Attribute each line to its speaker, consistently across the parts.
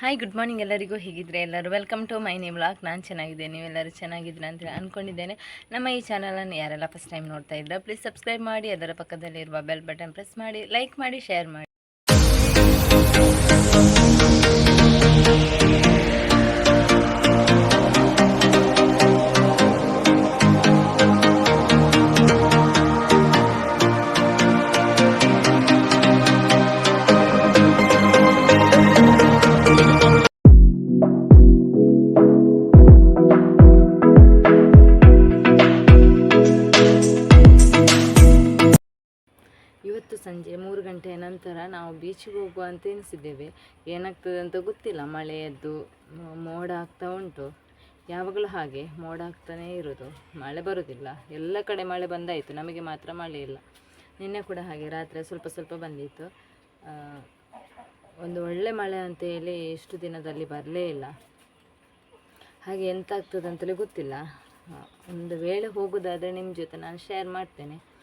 Speaker 1: Hi good morning ಎಲ್ಲರಿಗೂ. ಹೇಗಿದ್ರೆ ಎಲ್ಲರೂ? Welcome to my name blog ನಾನು ಚೆನ್ನಾಗಿದ್ದೇನೆ. ನೀವೆಲ್ಲರೂ ಚೆನ್ನಾಗಿದ್ದೀರಾ ಅಂತ ಅಂದ್ಕೊಂಡಿದ್ದೇನೆ ನಮ್ಮ ಈ ಚಾನಲನ್ನು ಯಾರೆಲ್ಲ ಫಸ್ಟ್ ಟೈಮ್ ನೋಡ್ತಾ ಇದ್ದ ಪ್ಲೀಸ್ ಸಬ್ಸ್ಕ್ರೈಬ್ ಮಾಡಿ, ಅದರ ಪಕ್ಕದಲ್ಲಿರುವ ಬೆಲ್ ಬಟನ್ ಪ್ರೆಸ್ ಮಾಡಿ ಲೈಕ್ ಮಾಡಿ ಶೇರ್ ಮಾಡಿ. ಇವತ್ತು ಸಂಜೆ ಮೂರು ಗಂಟೆಯ ನಂತರ ನಾವು ಬೀಚಿಗೆ ಹೋಗುವ ಅಂತ ಎನಿಸಿದ್ದೇವೆ ಏನಾಗ್ತದೆ ಅಂತ ಗೊತ್ತಿಲ್ಲ. ಮಳೆಯದ್ದು ಮೋಡ ಆಗ್ತಾ ಉಂಟು. ಯಾವಾಗಲೂ ಹಾಗೆ, ಮೋಡ ಆಗ್ತಾನೇ ಇರೋದು. ಮಳೆ ಬರೋದಿಲ್ಲ. ಎಲ್ಲ ಕಡೆ ಮಳೆ ಬಂದಾಯಿತು. ನಮಗೆ ಮಾತ್ರ ಮಳೆ ಇಲ್ಲ. ನಿನ್ನೆ ಕೂಡ ಹಾಗೆ ರಾತ್ರಿ ಸ್ವಲ್ಪ ಸ್ವಲ್ಪ ಬಂದಿತ್ತು. ಒಂದು ಒಳ್ಳೆ ಮಳೆ ಅಂತ ಹೇಳಿ ಇಷ್ಟು ದಿನದಲ್ಲಿ ಬರಲೇ ಇಲ್ಲ. ಹಾಗೆ ಎಂತ ಆಗ್ತದೆ ಅಂತಲೇ ಗೊತ್ತಿಲ್ಲ. ಒಂದು ವೇಳೆ ಹೋಗೋದಾದರೆ ನಿಮ್ಮ ಜೊತೆ ನಾನು ಶೇರ್ ಮಾಡ್ತೇನೆ.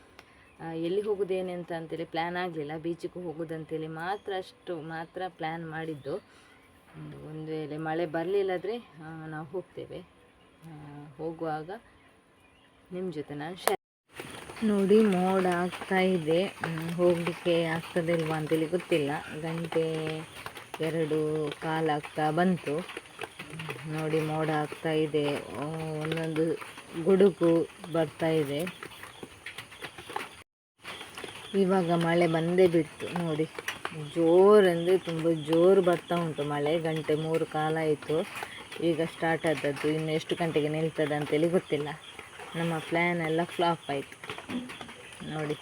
Speaker 1: ಎಲ್ಲಿ ಹೋಗೋದೇನೆ ಅಂತ ಅಂತೇಳಿ ಪ್ಲ್ಯಾನ್ ಆಗಲಿಲ್ಲ. ಬೀಚಿಗೂ ಹೋಗೋದಂತೇಳಿ ಮಾತ್ರ ಅಷ್ಟು ಮಾತ್ರ ಪ್ಲ್ಯಾನ್ ಮಾಡಿದ್ದು. ಒಂದು ವೇಳೆ ಮಳೆ ಬರಲಿಲ್ಲದ್ರೆ ನಾವು ಹೋಗ್ತೇವೆ. ಹೋಗುವಾಗ ನಿಮ್ಮ ಜೊತೆ ನಾನು ಶೇರ್ ನೋಡಿ, ಮೋಡ ಆಗ್ತಾ ಇದೆ. ಹೋಗಲಿಕ್ಕೆ ಆಗ್ತದಿಲ್ವಾ ಅಂತೇಳಿ ಗೊತ್ತಿಲ್ಲ. ಗಂಟೆ ಎರಡು ಕಾಲಾಗ್ತಾ ಬಂತು. ನೋಡಿ, ಮೋಡ ಆಗ್ತಾ ಇದೆ. ಒಂದೊಂದು ಗುಡುಗು ಬರ್ತಾ ಇದೆ. ಇವಾಗ ಮಳೆ ಬಂದೇ ಬಿಡ್ತು, ನೋಡಿ. ಜೋರು ಅಂದರೆ ತುಂಬ ಜೋರು ಬರ್ತಾ ಉಂಟು ಮಳೆ, ಗಂಟೆ ಮೂರು ಕಾಲ ಆಯಿತು. ಈಗ ಸ್ಟಾರ್ಟ್ ಆದದ್ದು, ಇನ್ನು ಎಷ್ಟು ಗಂಟೆಗೆ ನಿಲ್ತದೆ ಅಂತೇಳಿ ಗೊತ್ತಿಲ್ಲ. ನಮ್ಮ ಪ್ಲ್ಯಾನ್ ಎಲ್ಲ ಫ್ಲಾಪ್ ಆಯಿತು. ನೋಡಿ,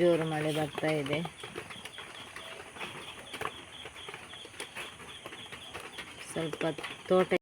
Speaker 1: ಜೋರು ಮಳೆ ಬರ್ತಾ ಇದೆ. ಸ್ವಲ್ಪ ತೋಟ